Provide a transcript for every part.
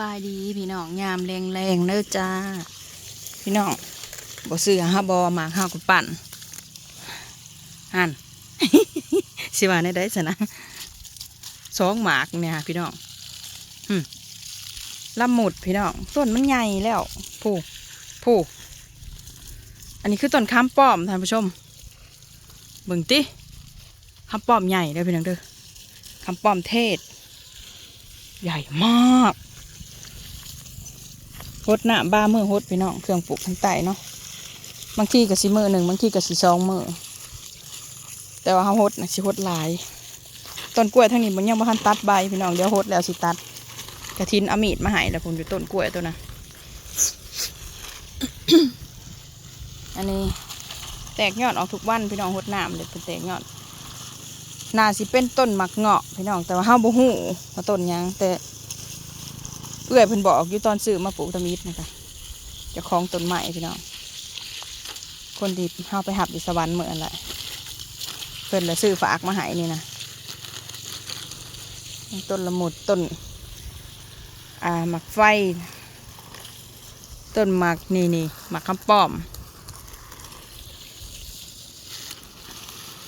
บายดีพี่น้องยามแรงแรงเด้อจ้า พี่น้องบ่ซื้อฮะบอมากห้าวกับปั่นหันสิว่าในได้สนะสองหมากเนี่ยพี่น้องลำหมุดพี่น้องต้นมันใหญ่แล้วผู้ผู้อันนี้คือต้นข้ามป้อมท่านผู้ชมเบิ่งติข้ามป้อมใหญ่เด้อพี่น้องเด้อข้ามป้อมเทศ ใหญ่มาก ฮดหน้าบ้ามือฮดพี่น้องเครื่องปลูกทั้งไตเนาะบางทีก็สิมือหนึ่งบางทีก็สิสองมือแต่ว่าเขาฮดนะสิฮดหลายต้นกล้วยทั้งนี้มันยังบ่ทันตัดใบพี่น้องเดี๋ยวฮดแล้วสิตัดกระทินอมีดมาให้แล้วผมอยู่ต้นกล้วยตัวนะอันนี้แตกยอดออกทุกวันพี่น้องฮดน้ำเลยเป็นแตกยอดนาสิเป็นต้นหมักเงาะพี่น้องแต่ว่าห้าบ่ฮู้ว่าต้นยังแต่ เอื้อยเพิ่นบอกอยู่ตอนซื้อมาปลูกตะมิดนะคะจะคล้องต้นไม้พี่น้องคนที่เฮาไปหับอยู่สวรรค์เหมือนแหละเพิ่นลยซื้อฝากมาให้นี่นะต้นละมุดต้นอ่าหมักไฟ ต้นหมักนี่นี่หมักคำป้อม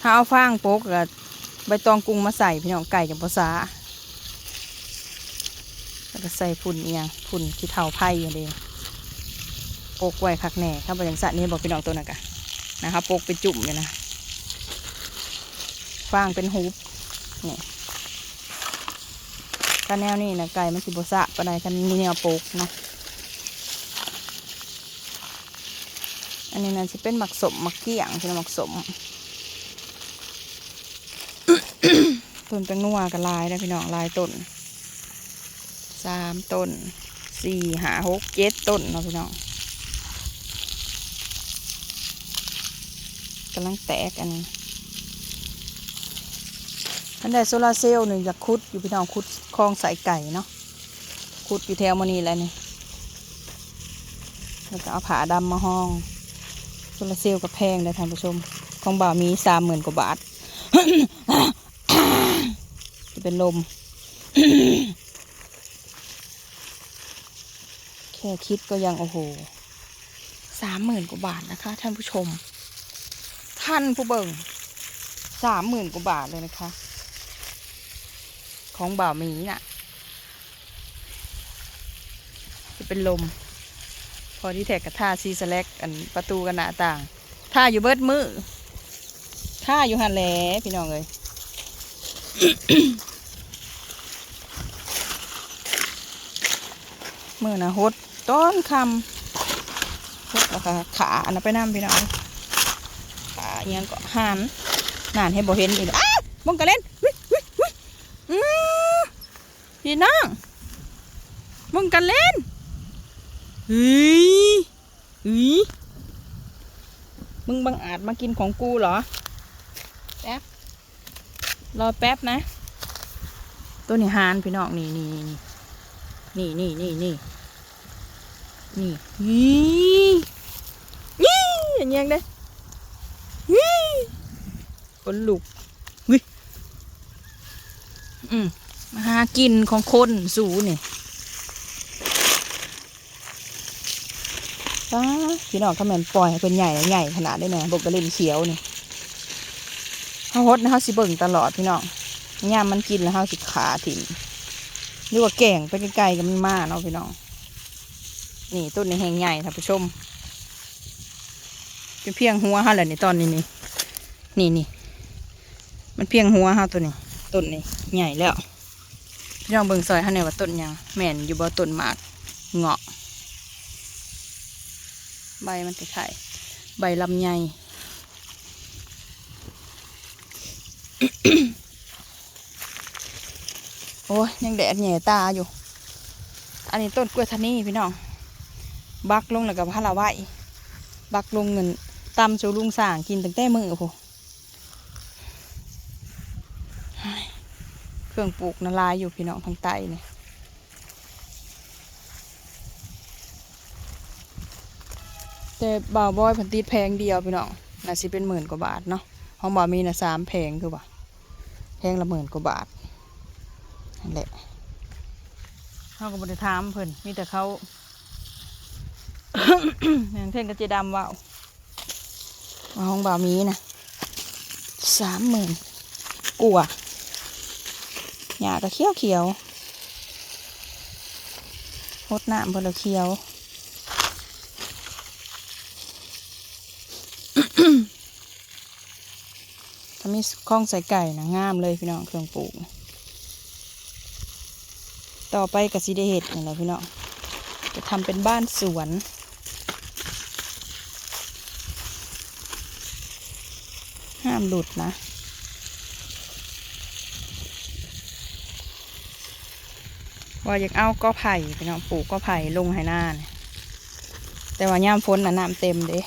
ถ้าเอาฟางโป๊กกับใบตองกุ้งมาใส่พี่น้องไก่กับภาษา ก็ใส่ฝุ่นเอียงฝุ่นที่เทาไผ่อย่างเดียวโปกไว้คักแหน่ครับบริษัทนี้บอกพี่น้องตัวนั้นกะนะครับโปกเป็นจุ่มเลยนะฟางเป็นฮูบนี่กันแนวนี่นะไก่มันสิบสะปะไดกันมีแนวโปกเนาะอันนี้นั่นสิเป็นหมักสมหมักเกี้ยงเป็นหมักสมต้นแตงนัวกับลายนะพี่น้องลายต้น สามต้นสี่หาหกเจ็ดต้นเนาะพี่น้องกำลังแตกอันนี้ทันได้โซลาร์เซลล์หนึ่งอยากคุดอยู่พี่น้องคุดคลองสายไก่เนาะคุดอยู่แถวมานี่แหล้วนี่แล้วก็เอาผาดำมาห้องโซลาร์เซลล์กับแพงเลยท่านผู้ชมของบ่าวมีสามหมื่นกว่าบาทจะเป็นลม แค่คิดก็ยังโอ้โหสามหมื่นกว่าบาทนะคะ ท่านผู้ชม ท่านผู้เบิ่งสามหมื่นกว่าบาทเลยนะคะ ของบ่าวหมีน่ะ จะเป็นลม พอที่แท็กกับท่าซีสแลกอันประตูกันหน้าต่างท่าอยู่เบิดมือท่าอยู่หันแหลพี่น้องเลยมือนะฮด ต้นคำฮดแล้วกขาอันนั้นไปน้ำพี่น้องขาอหยังก็หันนานให้บ่เห็นอีกอ้าวมองกันเล่นวิวิวิอืพี่น้องมองกันเล่นเฮ้ยเฮ้ยมึงบังอาจมากินของกูเหรอ แป๊บ รอแป๊บนะ ตัวนี้หานพี่น้องนี่นี่นี่นี่นี่นี่ นี่นี่นี่อย่างเงี้ยเด้นี่คนลุกวิอืมมาหากินของคนสูนี่ป้าพี่น้องเขาแมนปล่อยให้เป็นใหญ่ใหญ่ขนาดได้แน่บกกระเล่นเขียวนี่เฮาฮดนะเฮาสิเบิ่งตลอดพี่น้องย่ามมันกินแล้วเฮาสิขาถิ่มหรือว่าแก่งไปไกลๆกับมันมาเนาะพี่น้อง นี่ต้นนี้แหงใหญ่ท่านผู้ชมเป็นเพียงหัวฮาแหละนี่ตอนนี้นี่นี่นี่มันเพียงหัวฮาตัวนี้ต้นนี้ใหญ่แล้วพี่น้องเบิ่งซอยฮาเนี่ยว่าต้นยังแม่นอยู่บ่ต้นหมากเงาะ ใบมันคล้ายๆใบลำไยโอ้ยยังแดดแหน่ตาอยู่ อันนี้ต้นกล้วยทานี่พี่น้อง บักลงแล้วกับพะละไว้บักลงเงินตำสูลุงสร้างกินตั้งแต่มือโหเครื่องปลูกนาลายอยู่พี่น้องทางใต้เนี่ยแต่บ่าวบอยพันตีดแพงเดียวพี่น้องน่าสิเป็นหมื่นกว่าบาทเนาะห้องบ่าวมีน่ะสามแพงคือว่าแพงละหมื่นกว่าบาทนั่นแหละเขาก็บริถามเพิ่นมีแต่เขา เท่นกับเจดำว่าวมาห้องบ่าวมีนะสามหมื่นกลัวหญ้าก็เขียวเขียวหดน้ำเพิ่นและเขียวถ้ามีข้องใส่ไก่นะงามเลยพี่น้องเครื่องปลูก ต่อไปกับซีเดเห็ดนี่แหละพี่น้องจะทำเป็นบ้านสวน ห้ามหลุดนะ ว่าอยากเอาก็ไผ่พี่น้องปลูกก็ไผ่ลงให้หน้าเนี่ยแต่ว่าย่ามฝนน่ะน้ำเต็มเด้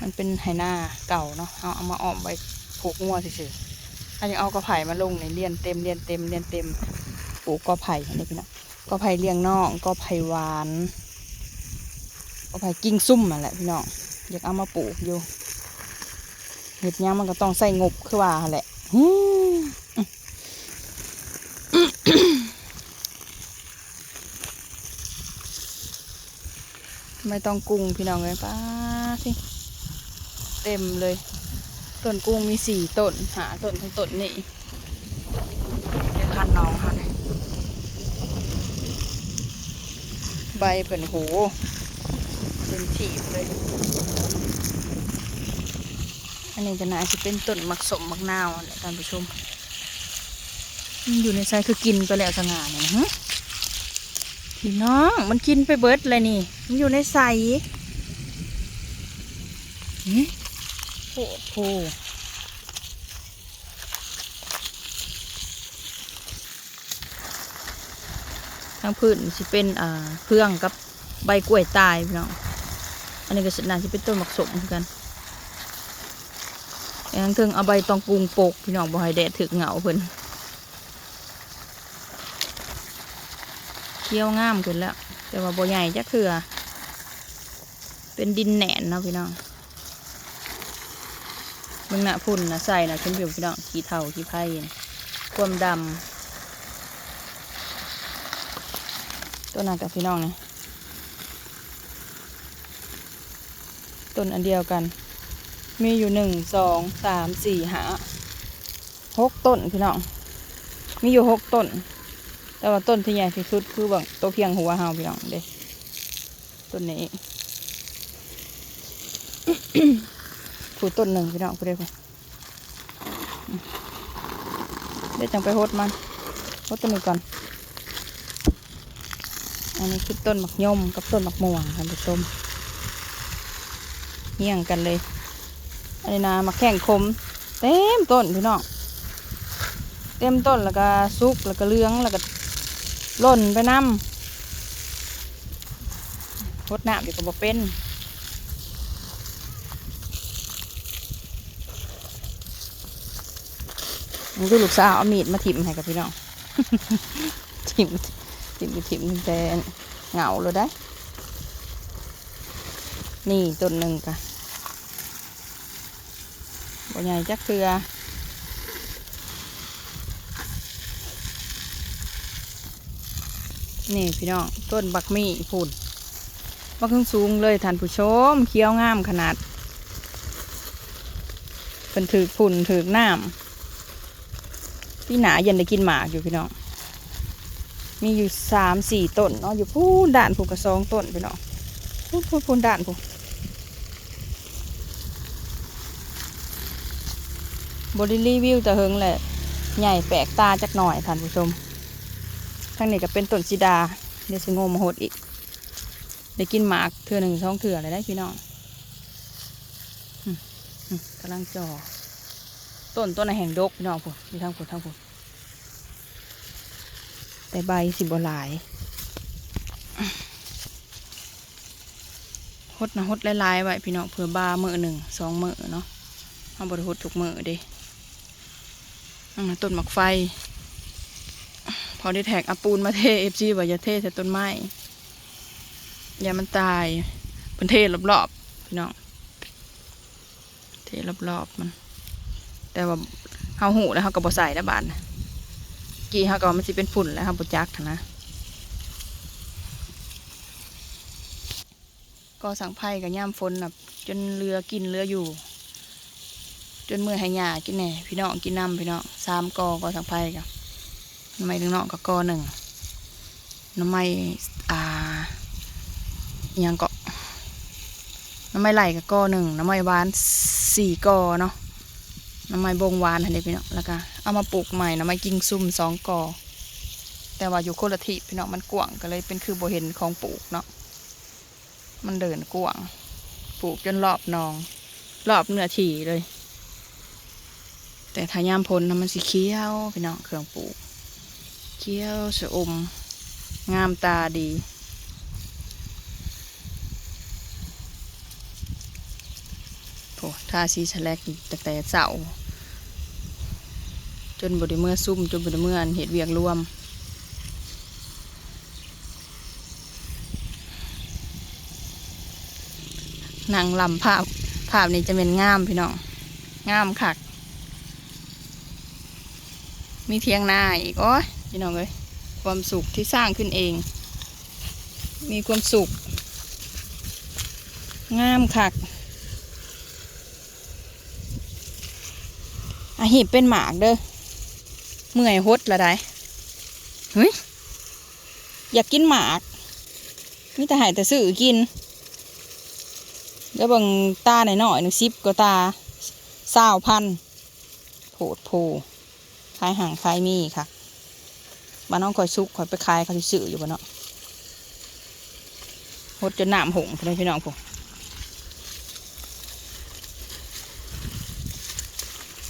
มันเป็นไหหน้าเก่าเนาะเอาเอามาอ้อมไว้ผูกงัวเฉยๆถ้ายังเอากระไผ่มาลงในเลียนเต็มเลียนเต็มเลียนเต็มปลูกกอไผ่อันนี้พี่น้องกอไผ่เลี้ยงนอกกอไผ่หวานกอไผ่กิ้งซุ่มมาแหละพี่น้องอยากเอามาปลูกอยู่ เห็ดหยังมันก็ต้องใส่งบคือว่าแหละไม่ต้องกุ้งพี่น้องเลยป้าสิเต็มเลยต้นกุ้งมีสี่ต้นหาต้นทั้งต้นนี่เดี๋ยวพันน้องค่ะเนี่ยใบเปิ่นโหเป็นถีบเลย อันนี้ก็น่าจะเป็นต้นมักสมมักนาวแหละท่านผู้ชม อยู่ในไซคือกินไปแล้วสง่าเนี่ยฮะพี่น้องมันกินไปเบิดเลยนี่ มันอยู่ในใสเอ๊ะโอ้โหทางพื้นสิเป็นอ่าเพื่องกับใบกล้วยตายพี่น้อง อันนี้ก็สน่าจะเป็นต้นหมักสมเหมือนกัน อันนั้นถึงเอาใบตองกรุงปก พี่น้องบ่ให้แดดถึกเหงาเพิ่นเคี้ยวงามขึ้นแล้ว แต่ว่าบ่ใหญ่จักเถื่อเป็นดินแหนนเนาะพี่น้องมึงน่ะพุ่นนะใส่นะขึ้นอยู่พี่น้องขี้เท่าขี้ไผ่น่ะความดำตัวนั้นกับพี่น้องนะต้นอันเดียวกัน มีอยู่หนึ่งสองสามสี่หาหกต้นพี่น้อง มีอยู่หกต้น แต่ว่าต้นที่ใหญ่ที่สุดคือแบบตัวเพียงหัวเฮาพี่น้องเด้ต้นนี้ผูต้นหนึ่งพี่น้องพูดได้พูเดี๋ยวจังไปโฮดมันโฮดต้นนี้ก่อน อันนี้คือต้นหมักยมกับต้นหมักม่วงท่านผู้ชมเฮี้ยงกันเลย อันนี้นะมักแข้งคม เต็มต้นพี่น้องเต็มต้นแล้วก็สุกแล้วก็เลื้องแล้วก็หล่นไปน้ำโฮดน้ำเดี๋ยวก็บ่เป็นมึงดูลูกสาวเอามีดมาถิ่มให้กับพี่น้องถิ่มถิ่มถิ่มแต่เหงาเลยได้ นี่ต้นหนึ่งกะ บ่ใหญ่จักเทือนี่พี่น้องต้นบักมี่พูนบักขึ้นสูงเลยท่านผู้ชมเคี้ยวงามขนาดเป็นถือฝุ่นถือน้ำพี่หนาเย็นได้กินหมากอยู่พี่น้องมีอยู่สามสี่ต้นเนาะอยู่พูนด่านผูกกระซองต้นพี่น้องพูนพูนพูนด่านผู บริรีวิวแต่เฮิงแหละ ใหญ่แปลกตาจักหน่อยท่านผู้ชมทางนี้ก็เป็นต้นสีดา เดี๋ยวสิโงมโหดอีก ได้กินหมากเถื่อหนึ่งสองเถื่ออะไรได้พี่น้องกำลังจ่อต้นต้นแห่งดกพี่น้องผมมีทั้งผลทั้งผลแต่ใบสิบหลายฮดนะฮดลายๆไว้พี่น้องเผื่อบามือหนึ่งสองมือเนาะเอาบริฮดทุกมือเดิ ต้นหมักไฟ พอได้แท็กอาปูนมาเทเอฟจีว่าอย่าเทใส่ต้นไม้อย่ามันตายเป็นเทรอบรอบพี่น้องเทรอบรอบมัน แต่ว่าเฮาหูแล้วเฮาก็บ่ใส่แล้วบาดกี่เฮาก็มันสิเป็นฝุ่นแล้วเฮาบ่จักนะก็สังไพ่กับย่ามฝนแบบจนเรือกินเรืออยู่ จนเมื่อให้หญ้ากินแหน่พี่น้องกินน้ำพี่น้องสามกอก็สังไผ่กับน้ำไม้ถึงน้องก็กอหนึ่งน้ำไม้อ่ายังก็น้ำไม้ไหลกับกอหนึ่งน้ำไม้หวานสี่กอเนาะน้ำไม้บงหวานอันนี้พี่น้องแล้วก็เอามาปลูกใหม่น้ำไม้กิ่งซุ่มสองกอแต่ว่าอยู่โคนละที่พี่น้องมันกว้างก็เลยเป็นคือโบเห็นของปลูกเนาะมันเดินกว้างปลูกจนรอบนอง รอบเนื้อที่เลย แต่ถ้ายามพ้นน่ะมันสีเขียวพี่น้องเครื่องปลูกเขียวสะอม งามตาดีโอ้ทาสีแฉลกแต่แต่เสาจนบไดิเมื่อซุ่มจนบไดิเมื่ออเห็ดเวียกรวมนางลำภาพภาพนี้จะเป็นงามพี่น้อง งามคัก มีเทียงนาอีกโอ้ยพี่น้องเอ้ยความสุขที่สร้างขึ้นเอง มีความสุข งามคักอาหีบเป็นหมากเด้อเมื่อยหดละได้เฮ้ยอยากกินหมากมีแต่หายแต่ซื้อกินเดี๋ยวบิ่งตาหน่อยหน่อยหนึ่งซิปก็ตาเศร้าพันโผดโพ ขายห่างขายมีค่ะบ้านน้องคอยซุกคอยไปขายเขาสิซื้ออยู่บ้านเนาะหดจนหนามหงเลยพี่น้องผม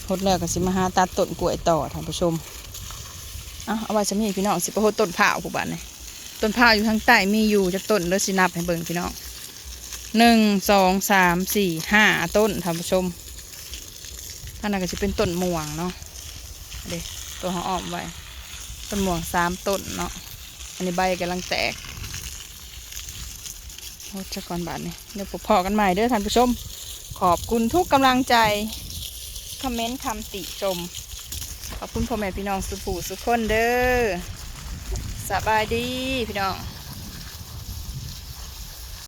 หดแล้วก็สิมาหาตัดต้นกล้วยต่อท่านผู้ชมเอาเอาไว้จะมีพี่น้องสิไปหดต้นผ้าวผู้บ้านเนี่ยต้นผ้าอยู่ทางใต้มีอยู่จากต้นเด้อสินับให้เบิ่งพี่น้องหนึ่งสองสามสี่ห้าต้นท่านผู้ชมท่านนั้นก็จะเป็นต้นม่วงเนาะ เด็ตัวหอมไว้ต้นหมวงสามต้นเนาะอันนี้ใบกำลังแตกโอ้จะก่อนบาทนี่เดี๋ยวพอกันใหม่เด้อท่านผู้ชม ขอบคุณทุกกำลังใจคอมเมนต์คำติชม ขอบคุณพ่อแม่พี่น้องสุภูสุขคนเด้อสบายดีพี่น้อง